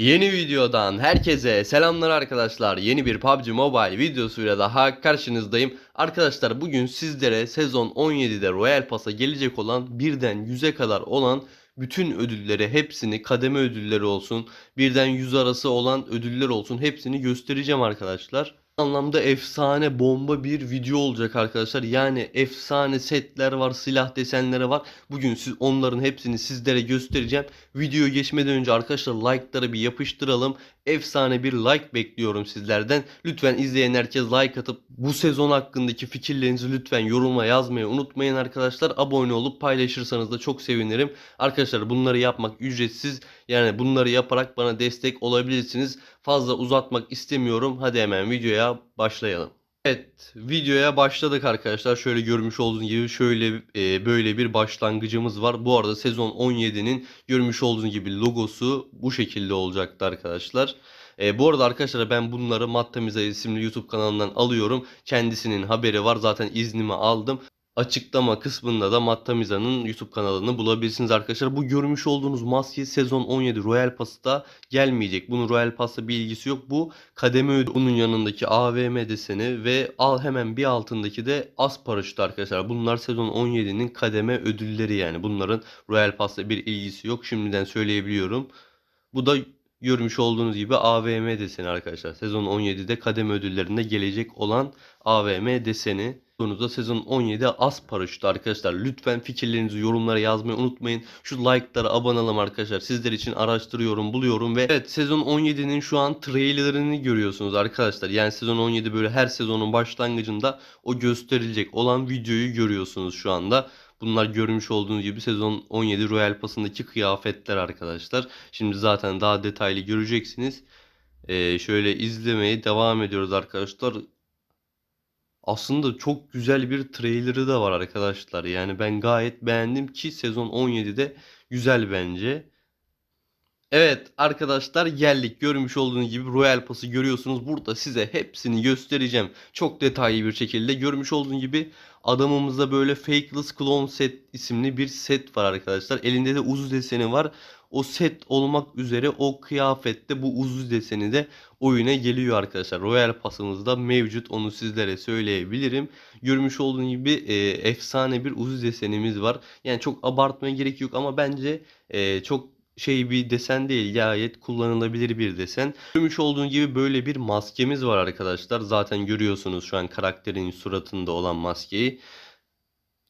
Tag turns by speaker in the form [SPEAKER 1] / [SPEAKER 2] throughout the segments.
[SPEAKER 1] Yeni videodan herkese selamlar arkadaşlar. Yeni bir PUBG Mobile videosuyla daha karşınızdayım. Arkadaşlar bugün sizlere sezon 17'de Royal Pass'a gelecek olan birden 100'e kadar olan bütün ödülleri hepsini kademe ödülleri olsun birden 100 arası olan ödüller olsun hepsini göstereceğim arkadaşlar. Anlamda efsane bomba bir video olacak arkadaşlar. Yani efsane setler var, silah desenleri var. Bugün siz onların hepsini sizlere göstereceğim. Videoya geçmeden önce arkadaşlar like'ları bir yapıştıralım. Efsane bir like bekliyorum sizlerden. Lütfen izleyen herkes like atıp bu sezon hakkındaki fikirlerinizi lütfen yoruma yazmayı unutmayın arkadaşlar. Abone olup paylaşırsanız da çok sevinirim. Arkadaşlar bunları yapmak ücretsiz. Yani bunları yaparak bana destek olabilirsiniz. Fazla uzatmak istemiyorum. Hadi hemen videoya başlayalım. Evet, videoya başladık arkadaşlar. Şöyle görmüş olduğunuz gibi şöyle e, böyle bir başlangıcımız var. Bu arada sezon 17'nin görmüş olduğunuz gibi logosu bu şekilde olacaktı arkadaşlar. E, bu arada arkadaşlar ben bunları Mattamiza isimli YouTube kanalından alıyorum. Kendisinin haberi var. Zaten iznimi aldım. Açıklama kısmında da Mattamiza'nın YouTube kanalını bulabilirsiniz arkadaşlar. Bu görmüş olduğunuz maske sezon 17 Royal Pass'ta gelmeyecek. Bunun Royal Pass'la bir ilgisi yok. Bu kademe ödülü. Bunun yanındaki AVM deseni ve al hemen bir altındaki de as paraşütü arkadaşlar. Bunlar sezon 17'nin kademe ödülleri yani. Bunların Royal Pass'la bir ilgisi yok. Şimdiden söyleyebiliyorum. Bu da görmüş olduğunuz gibi AVM deseni arkadaşlar. Sezon 17'de kademe ödüllerinde gelecek olan AVM deseni. Sonunda sezon 17 az paraşütü arkadaşlar. Lütfen fikirlerinizi yorumlara yazmayı unutmayın. Şu like'lara abone olalım arkadaşlar. Sizler için araştırıyorum, buluyorum ve evet sezon 17'nin şu an trailerını görüyorsunuz arkadaşlar. Yani sezon 17 böyle her sezonun başlangıcında o gösterilecek olan videoyu görüyorsunuz şu anda. Bunlar görmüş olduğunuz gibi sezon 17 Royal Pass'ındaki kıyafetler arkadaşlar. Şimdi zaten daha detaylı göreceksiniz. Ee, şöyle izlemeye devam ediyoruz arkadaşlar. Aslında çok güzel bir trailerı da var arkadaşlar. Yani ben gayet beğendim ki sezon 17'de güzel bence. Evet arkadaşlar geldik. Görmüş olduğunuz gibi Royal Pass'ı görüyorsunuz. Burada size hepsini göstereceğim. Çok detaylı bir şekilde. Görmüş olduğunuz gibi adamımızda böyle Fakeless Clone Set isimli bir set var arkadaşlar. Elinde de uzun deseni var. O set olmak üzere o kıyafette bu uzun deseni de oyuna geliyor arkadaşlar. Royal Pass'ımızda mevcut. Onu sizlere söyleyebilirim. Görmüş olduğunuz gibi e, efsane bir uzun desenimiz var. Yani çok abartmaya gerek yok ama bence e, çok şey bir desen değil gayet kullanılabilir bir desen. Görmüş olduğunuz gibi böyle bir maskemiz var arkadaşlar. Zaten görüyorsunuz şu an karakterin suratında olan maskeyi.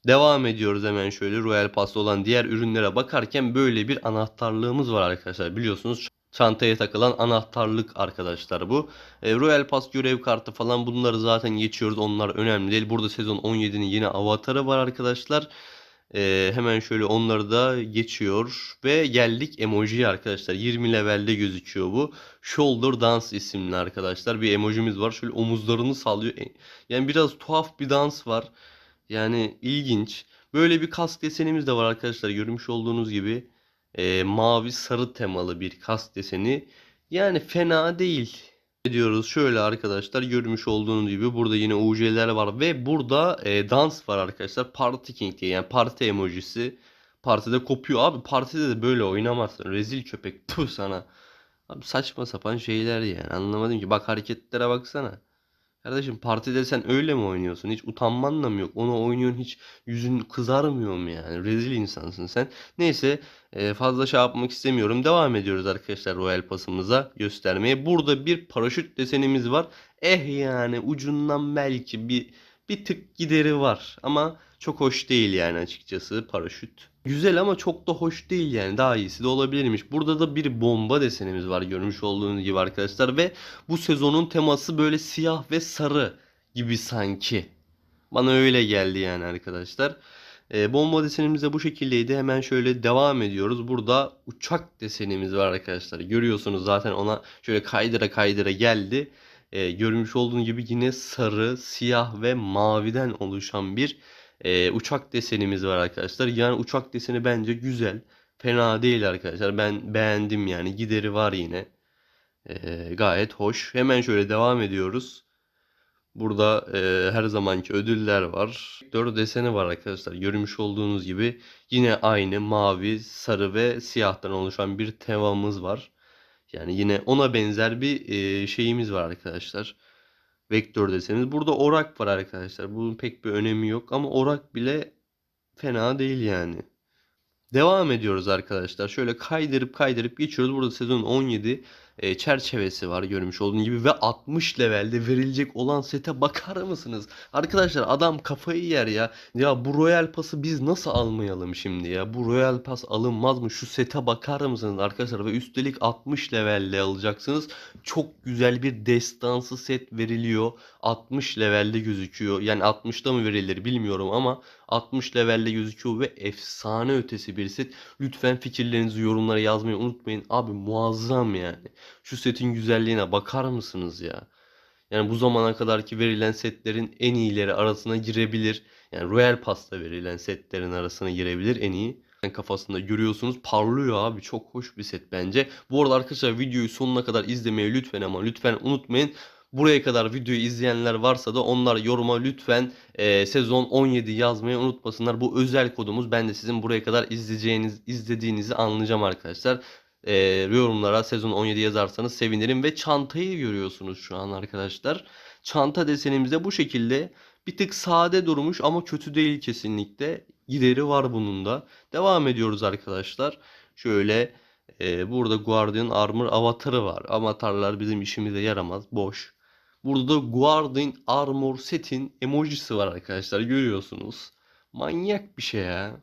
[SPEAKER 1] Devam ediyoruz hemen şöyle Royal Pass'ta olan diğer ürünlere bakarken böyle bir anahtarlığımız var arkadaşlar. Biliyorsunuz çantaya takılan anahtarlık arkadaşlar bu. E, Royal Pass görev kartı falan bunları zaten geçiyoruz. Onlar önemli değil. Burada sezon 17'nin yine avatarı var arkadaşlar. Ee, hemen şöyle onları da geçiyor ve geldik emojiye arkadaşlar. 20 levelde gözüküyor bu. Shoulder dance isimli arkadaşlar. Bir emojimiz var. Şöyle omuzlarını sallıyor. E, yani biraz tuhaf bir dans var. Yani ilginç. Böyle bir kask desenimiz de var arkadaşlar. Görmüş olduğunuz gibi Ee, mavi sarı temalı bir kask deseni. Yani fena değil ediyoruz. Şöyle arkadaşlar görmüş olduğunuz gibi burada yine UC'ler var ve burada e, dans var arkadaşlar. Party King diye yani parti emojisi. Partide kopuyor abi. Partide de böyle oynamazsın. Rezil köpek. Puh sana. Abi saçma sapan şeyler yani. Anlamadım ki. Bak hareketlere baksana. Kardeşim partide sen öyle mi oynuyorsun? Hiç utanman mı yok? Onu oynuyorsun hiç yüzün kızarmıyor mu yani? Rezil insansın sen. Neyse e, fazla şey yapmak istemiyorum. Devam ediyoruz arkadaşlar Royal Pass'ımıza göstermeye. Burada bir paraşüt desenimiz var. Eh yani ucundan belki bir bir tık gideri var. Ama çok hoş değil yani açıkçası paraşüt. Güzel ama çok da hoş değil yani. Daha iyisi de olabilirmiş. Burada da bir bomba desenimiz var görmüş olduğunuz gibi arkadaşlar. Ve bu sezonun teması böyle siyah ve sarı gibi sanki. Bana öyle geldi yani arkadaşlar. E, bomba desenimiz de bu şekildeydi. Hemen şöyle devam ediyoruz. Burada uçak desenimiz var arkadaşlar. Görüyorsunuz zaten ona şöyle kaydıra kaydıra geldi. E, görmüş olduğunuz gibi yine sarı, siyah ve maviden oluşan bir e, uçak desenimiz var arkadaşlar. Yani uçak deseni bence güzel. Fena değil arkadaşlar. Ben beğendim yani. Gideri var yine. E, gayet hoş. Hemen şöyle devam ediyoruz. Burada e, her zamanki ödüller var. 4 deseni var arkadaşlar. Görmüş olduğunuz gibi yine aynı mavi, sarı ve siyahtan oluşan bir temamız var. Yani yine ona benzer bir e, şeyimiz var arkadaşlar. Vektör desenimiz. Burada orak var arkadaşlar. Bunun pek bir önemi yok ama orak bile fena değil yani. Devam ediyoruz arkadaşlar. Şöyle kaydırıp kaydırıp geçiyoruz. Burada sezon 17 e, çerçevesi var görmüş olduğunuz gibi ve 60 levelde verilecek olan sete bakar mısınız? Arkadaşlar adam kafayı yer ya. Ya bu Royal Pass'ı biz nasıl almayalım şimdi ya? Bu Royal Pass alınmaz mı? Şu sete bakar mısınız arkadaşlar? Ve üstelik 60 levelle alacaksınız. Çok güzel bir destansı set veriliyor. 60 levelde gözüküyor. Yani 60'da mı verilir bilmiyorum ama 60 levelde gözüküyor ve efsane ötesi bir set. Lütfen fikirlerinizi yorumlara yazmayı unutmayın. Abi muazzam yani. Şu setin güzelliğine bakar mısınız ya? Yani bu zamana kadarki verilen setlerin en iyileri arasına girebilir. Yani Royal Pass'ta verilen setlerin arasına girebilir en iyi. Kafasında görüyorsunuz parlıyor abi çok hoş bir set bence. Bu arada arkadaşlar videoyu sonuna kadar izlemeyi lütfen ama lütfen unutmayın. Buraya kadar videoyu izleyenler varsa da onlar yoruma lütfen e, sezon 17 yazmayı unutmasınlar. Bu özel kodumuz. Ben de sizin buraya kadar izleyeceğiniz, izlediğinizi anlayacağım arkadaşlar. E, yorumlara sezon 17 yazarsanız sevinirim ve çantayı görüyorsunuz şu an arkadaşlar. Çanta desenimizde bu şekilde bir tık sade durmuş ama kötü değil kesinlikle. Gideri var bunun da. Devam ediyoruz arkadaşlar. Şöyle e, burada Guardian Armor avatarı var. Avatarlar bizim işimize yaramaz. Boş. Burada da Guardian Armor setin emojisi var arkadaşlar görüyorsunuz. Manyak bir şey ya.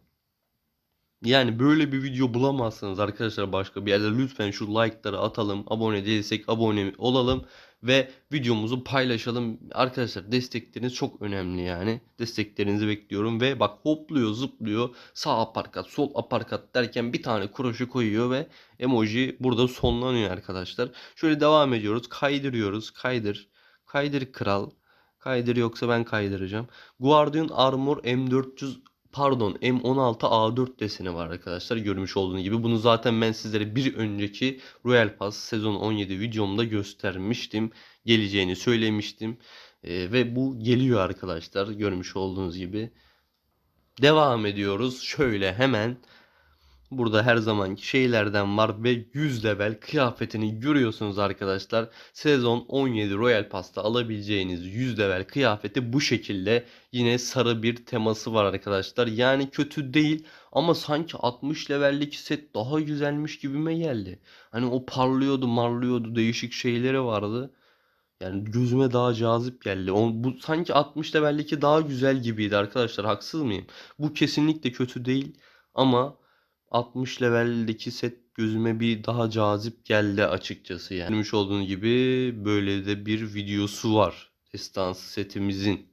[SPEAKER 1] Yani böyle bir video bulamazsınız arkadaşlar başka bir yerde. Lütfen şu like'ları atalım. Abone değilsek abone olalım. Ve videomuzu paylaşalım. Arkadaşlar destekleriniz çok önemli yani. Desteklerinizi bekliyorum. Ve bak hopluyor zıplıyor. Sağ aparkat sol aparkat derken bir tane kroşe koyuyor ve emoji burada sonlanıyor arkadaşlar. Şöyle devam ediyoruz. Kaydırıyoruz. Kaydır. Kaydır kral. Kaydır yoksa ben kaydıracağım. Guardian Armor M400 pardon M16A4 deseni var arkadaşlar görmüş olduğunuz gibi. Bunu zaten ben sizlere bir önceki Royal Pass sezon 17 videomda göstermiştim. Geleceğini söylemiştim. Ee, ve bu geliyor arkadaşlar görmüş olduğunuz gibi. Devam ediyoruz. Şöyle hemen Burada her zamanki şeylerden var ve 100 level kıyafetini görüyorsunuz arkadaşlar. Sezon 17 Royal Pass'ta alabileceğiniz 100 level kıyafeti bu şekilde. Yine sarı bir teması var arkadaşlar. Yani kötü değil ama sanki 60 levellik set daha güzelmiş gibime geldi. Hani o parlıyordu marlıyordu değişik şeyleri vardı. Yani gözüme daha cazip geldi. O, bu sanki 60 leveldeki daha güzel gibiydi arkadaşlar. Haksız mıyım? Bu kesinlikle kötü değil ama 60 leveldeki set gözüme bir daha cazip geldi açıkçası yani. Görmüş olduğunuz gibi böyle de bir videosu var. Destansı setimizin.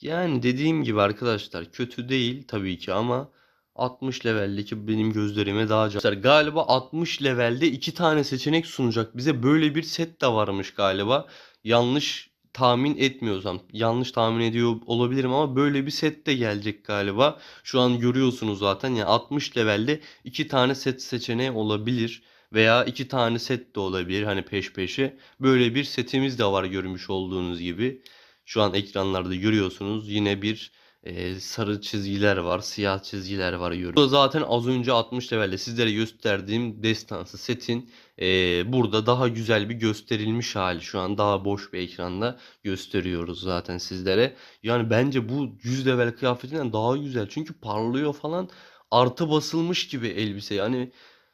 [SPEAKER 1] Yani dediğim gibi arkadaşlar kötü değil tabii ki ama 60 leveldeki benim gözlerime daha cazip. Galiba 60 levelde iki tane seçenek sunacak bize. Böyle bir set de varmış galiba. Yanlış tahmin etmiyorsam yanlış tahmin ediyor olabilirim ama böyle bir set de gelecek galiba. Şu an görüyorsunuz zaten yani 60 levelde iki tane set seçeneği olabilir veya iki tane set de olabilir hani peş peşe. Böyle bir setimiz de var görmüş olduğunuz gibi. Şu an ekranlarda görüyorsunuz yine bir e, sarı çizgiler var, siyah çizgiler var görüyoruz. Bu da zaten az önce 60 levelde sizlere gösterdiğim destansı setin e, burada daha güzel bir gösterilmiş hali. Şu an daha boş bir ekranda gösteriyoruz zaten sizlere. Yani bence bu 100 level kıyafetinden daha güzel. Çünkü parlıyor falan. Artı basılmış gibi elbise. Yani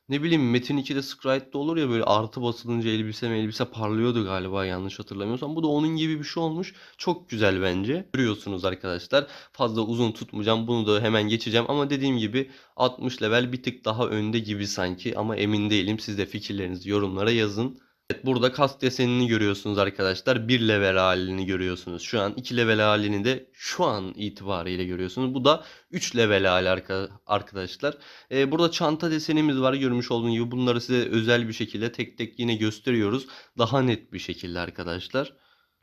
[SPEAKER 1] ne bileyim Metin 2'de Sprite'de olur ya böyle artı basılınca elbise elbise parlıyordu galiba yanlış hatırlamıyorsam. Bu da onun gibi bir şey olmuş. Çok güzel bence. Görüyorsunuz arkadaşlar. Fazla uzun tutmayacağım. Bunu da hemen geçeceğim. Ama dediğim gibi 60 level bir tık daha önde gibi sanki. Ama emin değilim. Siz de fikirlerinizi yorumlara yazın. Evet, burada kask desenini görüyorsunuz arkadaşlar. 1 level halini görüyorsunuz. Şu an 2 level halini de şu an itibariyle görüyorsunuz. Bu da 3 level hali arka, arkadaşlar. Ee, burada çanta desenimiz var. Görmüş olduğunuz gibi bunları size özel bir şekilde tek tek yine gösteriyoruz. Daha net bir şekilde arkadaşlar.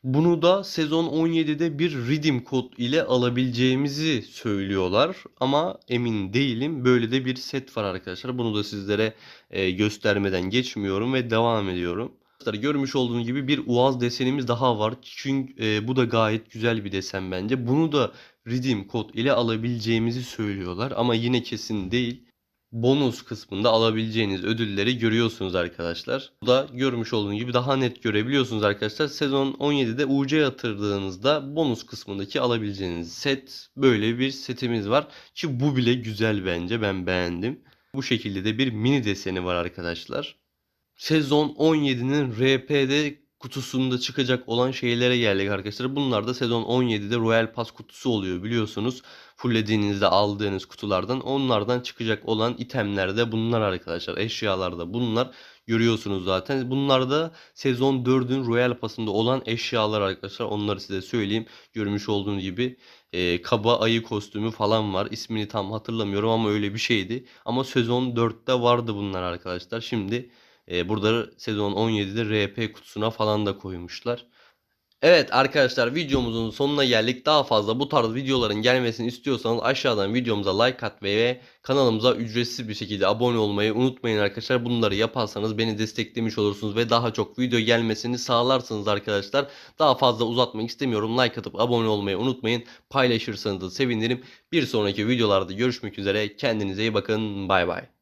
[SPEAKER 1] Bunu da sezon 17'de bir redeem kod ile alabileceğimizi söylüyorlar ama emin değilim. Böyle de bir set var arkadaşlar. Bunu da sizlere e, göstermeden geçmiyorum ve devam ediyorum. Görmüş olduğunuz gibi bir uaz desenimiz daha var. Çünkü e, bu da gayet güzel bir desen bence. Bunu da redeem kod ile alabileceğimizi söylüyorlar ama yine kesin değil. Bonus kısmında alabileceğiniz ödülleri görüyorsunuz arkadaşlar. Bu da görmüş olduğunuz gibi daha net görebiliyorsunuz arkadaşlar. Sezon 17'de UC yatırdığınızda bonus kısmındaki alabileceğiniz set böyle bir setimiz var. Ki bu bile güzel bence ben beğendim. Bu şekilde de bir mini deseni var arkadaşlar. Sezon 17'nin RP'de kutusunda çıkacak olan şeylere geldik arkadaşlar. Bunlar da sezon 17'de Royal Pass kutusu oluyor biliyorsunuz. Fullediğinizde aldığınız kutulardan onlardan çıkacak olan itemler de bunlar arkadaşlar. Eşyalar da bunlar. Görüyorsunuz zaten. Bunlar da sezon 4'ün Royal Pass'ında olan eşyalar arkadaşlar. Onları size söyleyeyim. Görmüş olduğunuz gibi e, kaba ayı kostümü falan var. İsmini tam hatırlamıyorum ama öyle bir şeydi. Ama sezon 4'te vardı bunlar arkadaşlar. Şimdi e, burada sezon 17'de RP kutusuna falan da koymuşlar. Evet arkadaşlar videomuzun sonuna geldik. Daha fazla bu tarz videoların gelmesini istiyorsanız aşağıdan videomuza like atmayı ve kanalımıza ücretsiz bir şekilde abone olmayı unutmayın arkadaşlar. Bunları yaparsanız beni desteklemiş olursunuz ve daha çok video gelmesini sağlarsınız arkadaşlar. Daha fazla uzatmak istemiyorum. Like atıp abone olmayı unutmayın. Paylaşırsanız da sevinirim. Bir sonraki videolarda görüşmek üzere. Kendinize iyi bakın. Bay bay.